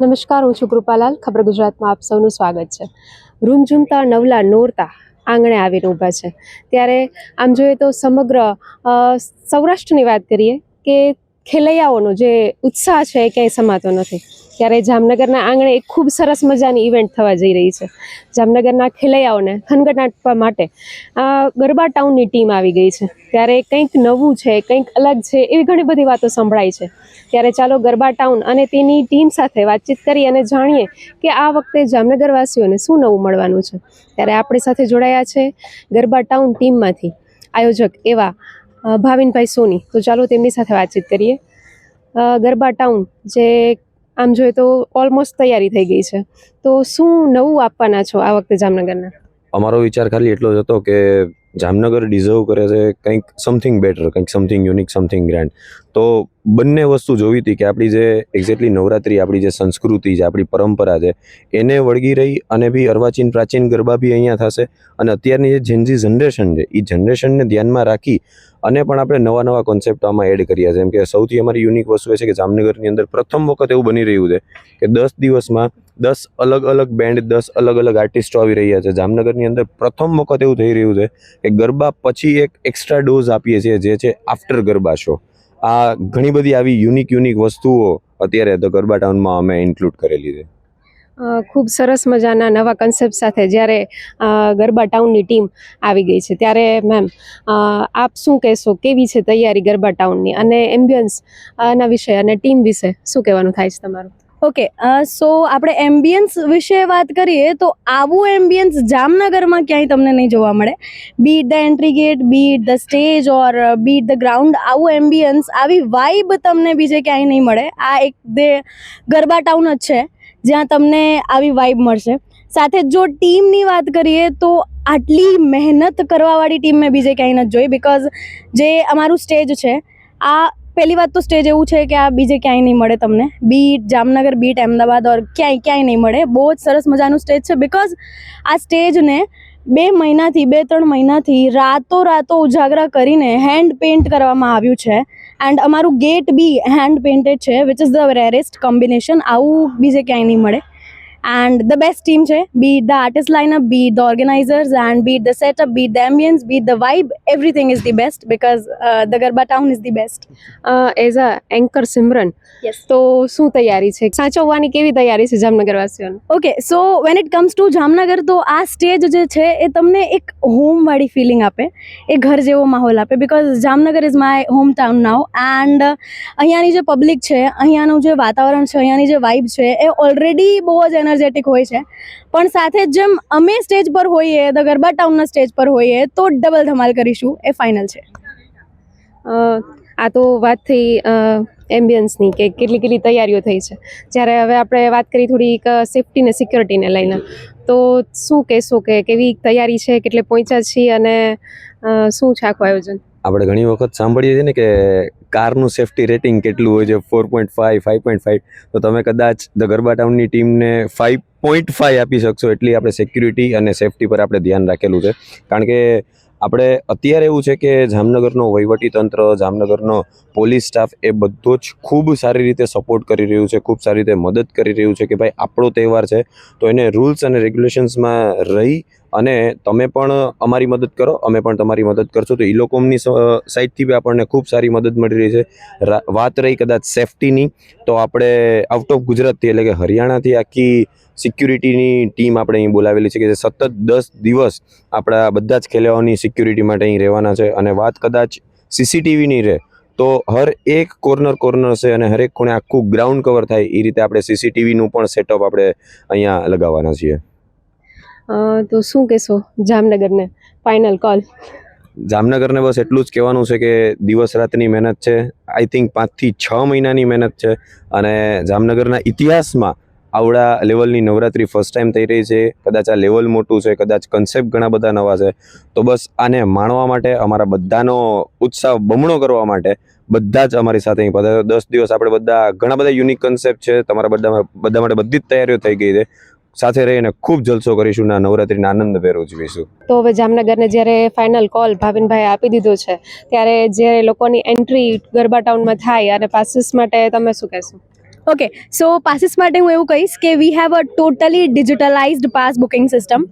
નમસ્કાર, હું છું કૃપાલાલ. ખબર ગુજરાતમાં આપ સૌનું સ્વાગત છે. રૂમઝૂમતા નવલા નોરતા આંગણે આવીને ઊભા છે. ત્યારે આમ જોઈએ તો સમગ્ર સૌરાષ્ટ્રની વાત કરીએ કે ખેલૈયાઓનો જે ઉત્સાહ છે એ ક્યાંય સમાતો નથી. ત્યારે જામનગરના આંગણે એક ખૂબ સરસ મજાની ઇવેન્ટ થવા જઈ રહી છે. જામનગરના ખેલૈયાઓને ખનગટાટવા માટે ગરબા ટાઉનની ટીમ આવી ગઈ છે. ત્યારે કંઈક નવું છે, કંઈક અલગ છે એવી ઘણી બધી વાતો સંભળાય છે. ત્યારે ચાલો ગરબા ટાઉન અને તેની ટીમ સાથે વાતચીત કરી અને જાણીએ કે આ વખતે જામનગરવાસીઓને શું નવું મળવાનું છે. ત્યારે આપણી સાથે જોડાયા છે ગરબા ટાઉન ટીમમાંથી આયોજક એવા ભાવિનભાઈ સોની. તો ચાલો તેમની સાથે વાતચીત કરીએ. ગરબા ટાઉન જે આમ જોઈએ તો ઓલમોસ્ટ તૈયારી થઈ ગઈ છે. તો શું નવું આપવાના છો આ વખતે જામનગરના? અમારો વિચાર ખાલી એટલો જ હતો કે જામનગર ડિઝર્વ કરે છે કંઈક સમથિંગ બેટર કંઈક સમથિંગ યુનિક સમથિંગ ગ્રેન્ડ તો બંને વસ્તુ જોવી હતી કે આપણી જે એક્ઝેક્ટલી નવરાત્રી, આપણી જે સંસ્કૃતિ છે, આપણી પરંપરા છે, એને વળગી રહી અને બી અર્વાચીન પ્રાચીન ગરબા બી અહીંયા થશે. અને અત્યારની જે જેનજી જનરેશન છે એ જનરેશનને ધ્યાનમાં રાખી અને પણ આપણે નવા નવા કોન્સેપ્ટ આમાં એડ કર્યા છે. જેમ કે સૌથી અમારી યુનિક વસ્તુ એ છે કે જામનગરની અંદર પ્રથમ વખત એવું બની રહ્યું છે કે દસ દિવસમાં દસ અલગ અલગ બેન્ડ દસ અલગ અલગ આર્ટિસ્ટો આવી રહ્યા છે. જામનગરની અંદર પ્રથમ વખત એવું થઈ રહ્યું છે કે ગરબા પછી એક એક્સ્ટ્રા ડોઝ આપીએ છીએ, જે છે આફ્ટર ગરબા શો આ ઘણી બધી આવી યુનિક યુનિક વસ્તુઓ અત્યારે ધ ગરબા ટાઉનમાં અમે ઇન્ક્લુડ કરેલી છે. ખૂબ સરસ મજાના નવા કન્સેપ્ટ સાથે જ્યારે ગરબા ટાઉનની ટીમ આવી ગઈ છે. ત્યારે મેમ આપ શું કહેશો? કેવી છે તૈયારી ગરબા ટાઉનની અને એમ્બિયન્સ ના વિશે અને ટીમ વિશે શું કહેવાનું થાય છે તમારું? ઓકે સો આપણે એમ્બિયન્સ વિશે વાત કરીએ તો આવું એમ્બિયન્સ જામનગરમાં ક્યાંય તમને નહીં જોવા મળે. Beat the entry gate beat the stage or beat the ground આવું એમ્બિયન્સ આવી વાઇબ તમને બીજે ક્યાંય નહીં મળે. આ એક દે ગરબા ટાઉન જ છે, જ્યાં તમને આવી વાઇબ મળશે. સાથે જો ટીમની વાત કરીએ તો આટલી મહેનત કરવાવાળી ટીમ મેં બીજે ક્યાંય નથી જોઈ બિકોઝ જે અમારું સ્ટેજ છે, આ પહેલી વાત તો સ્ટેજ એવું છે કે આ બીજે ક્યાંય નહીં મળે તમને. Beat Jamnagar beat Ahmedabad or ક્યાંય ક્યાંય નહીં મળે. બહુ જ સરસ મજાનું સ્ટેજ છે બિકોઝ આ સ્ટેજને બે મહિનાથી, બે ત્રણ મહિનાથી રાતો રાતો ઉજાગરા કરીને હેન્ડ પેઇન્ટ કરવામાં આવ્યું છે. એન્ડ અમારું ગેટ બી હેન્ડ પેઇન્ટેડ છે which is the rarest combination આવું બીજે ક્યાંય નહીં મળે. એન્ડ ધ બેસ્ટ ટીમ છે be the artist lineup be the organisers and be the setup be the ambience be the vibe everything is the best because the garba town is the best as a anchor Simran તો શું તૈયારી છે? સાચવવાની કેવી તૈયારી છે જામનગરવાસીઓને? Okay so when it comes to Jamnagar તો આ સ્ટેજ જે છે એ તમને એક હોમવાળી ફિલિંગ આપે એ ઘર જેવો માહોલ આપે because Jamnagar is my home town now and અહીંયાની જે પબ્લિક છે અહીંયાનું જે વાતાવરણ છે અહીંયાની જે વાઇબ છે એ ઓલરેડી બહુ જ એનર્જેટિક હોય છે. પણ સાથે જ જેમ અમે સ્ટેજ પર હોઈએ ધ ગરબા ટાઉનના સ્ટેજ પર હોઈએ તો ડબલ ધમાલ કરીશું. એ ફાઇનલ છે. અ, આ તો વાત થઈ એમ્બિયન્સની કે કેટલી કેટલી તૈયારીઓ થઈ છે. જ્યારે હવે આપણે વાત કરી થોડીક સેફટી ને સિક્યોરિટીને લઈને તો શું કહેશો કે કેવી તૈયારી છે કેટલે પહોંચ્યા છીએ અને શું છે આખું આયોજન? આપણે ઘણી વખત સાંભળીએ છીએ ને કે કારનું સેફટી રેટિંગ કેટલું હોય છે? Four point five five point five તો તમે કદાચ ધ ગરબા ટાઉનની ટીમને ફાઇવ પોઈન્ટ ફાઇવ આપી શકશો એટલી આપણે સિક્યુરિટી અને સેફટી પર આપણે ધ્યાન રાખેલું છે. કારણ કે આપણે અત્યારે એવું છે કે જામનગરનો તંત્ર, જામનગરનો પોલીસ સ્ટાફ એ બધો જ ખૂબ સારી રીતે સપોર્ટ કરી રહ્યું છે, ખૂબ સારી રીતે મદદ કરી રહ્યું છે કે ભાઈ આપણો તહેવાર છે. તો એને રૂલ્સ અને રેગ્યુલેશન્સમાં રહી અને તમે પણ અમારી મદદ કરો, અમે પણ તમારી મદદ કરશું. તો એ લોકોની સાઈડથી બી આપણને ખૂબ સારી મદદ મળી રહી છે. વાત રહી કદાચ સેફટીની, તો આપણે આઉટ ઓફ ગુજરાતથી એટલે કે હરિયાણાથી આખી સિક્યુરિટીની ટીમ આપણે અહીં બોલાવેલી છે કે જે સતત દસ દિવસ આપણા બધા જ ખેલાડીઓની સિક્યુરિટી માટે અહીં રહેવાના છે. અને વાત કદાચ સીસીટીવીની રહે, તો હર એક કોર્નર કોર્નર છે અને હરેક ખૂણે આખું ગ્રાઉન્ડ કવર થાય એ રીતે આપણે સીસીટીવીનું પણ સેટઅપ આપણે અહીંયા લગાવવાના છીએ. તો શું કહેશો જામનગરને? ફાઇનલ કોલ જામનગરને બસ એટલું જ કહેવાનું છે કે દિવસ રાતની મહેનત છે. આઈ થિંક પાંચથી છ મહિનાની મહેનત છે અને જામનગરના ઇતિહાસમાં આવડા લેવલની નવરાત્રી ફર્સ્ટ ટાઈમ થઈ રહી છે. કદાચ આ લેવલ મોટું છે, કદાચ કન્સેપ્ટ ઘણા બધા નવા છે. તો બસ આને માણવા માટે, અમારા બધાનો ઉત્સાહ બમણો કરવા માટે બધા જ અમારી સાથે દસ દિવસ આપણે બધા ઘણા બધા યુનિક કન્સેપ્ટ છે. તમારા બધા બધા માટે બધી જ તૈયારીઓ થઈ ગઈ છે. સાથે રહીને ખૂબ જલસો કરીશું ના નવરાત્રીના આનંદ ભેર ઉજવીશું તો હવે જામનગરને જ્યારે ફાઇનલ કોલ ભાવિનભાઈ આપી દીધો છે, ત્યારે જ્યારે લોકોની એન્ટ્રી ગરબા ટાઉનમાં થાય અને પાસીસ માટે તમે શું કહેશો? ઓકે સો પાસીસ માટે હું એવું કહીશ કે we have a totally digitalized pass booking system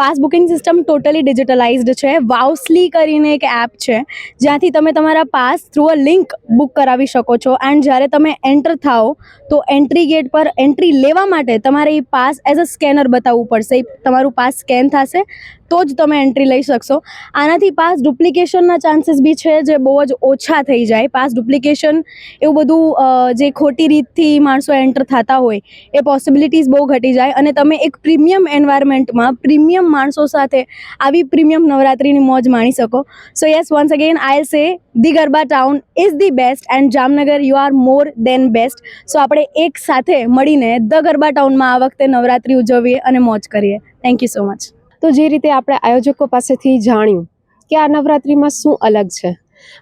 pass booking system totally digitalized છે. વાઉસલી કરીને એક એપ છે, જ્યાંથી તમે તમારા pass through a link book કરાવી શકો છો. એન્ડ જ્યારે તમે એન્ટર થાઓ, તો એન્ટ્રી ગેટ પર એન્ટ્રી લેવા માટે તમારે એ પાસ એઝ અ સ્કેનર બતાવવું પડશે. તમારું પાસ સ્કેન થશે, તો જ તમે એન્ટ્રી લઈ શકશો. આનાથી પાસ ડુપ્લિકેશનના ચાન્સીસ બી છે, જે બહુ જ ઓછા થઈ જાય. પાસ ડુપ્લિકેશન એવું બધું જે ખોટી રીતથી માણસો એન્ટર થતા હોય, એ પોસિબિલિટીઝ બહુ ઘટી જાય અને તમે એક પ્રીમિયમ એન્વાયરમેન્ટમાં પ્રીમિયમ માણસો સાથે આવી પ્રીમિયમ નવરાત્રિની મોજ માણી શકો. So yes once again I say the garba town is the best and Jamnagar you are more than best so આપણે એક સાથે મળીને ધ ગરબા ટાઉનમાં આ વખતે નવરાત્રિ ઉજવીએ અને મોજ કરીએ. થેન્ક યુ સો મચ તો જે રીતે આપણે આયોજકો પાસેથી જાણ્યું કે આ નવરાત્રિમાં શું અલગ છે.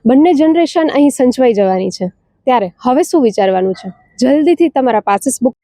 બંને જનરેશન અહીં સંચવાઈ જવાની છે. ત્યારે હવે શું વિચારવાનું છે? જલ્દીથી તમારા પાસીસ બુક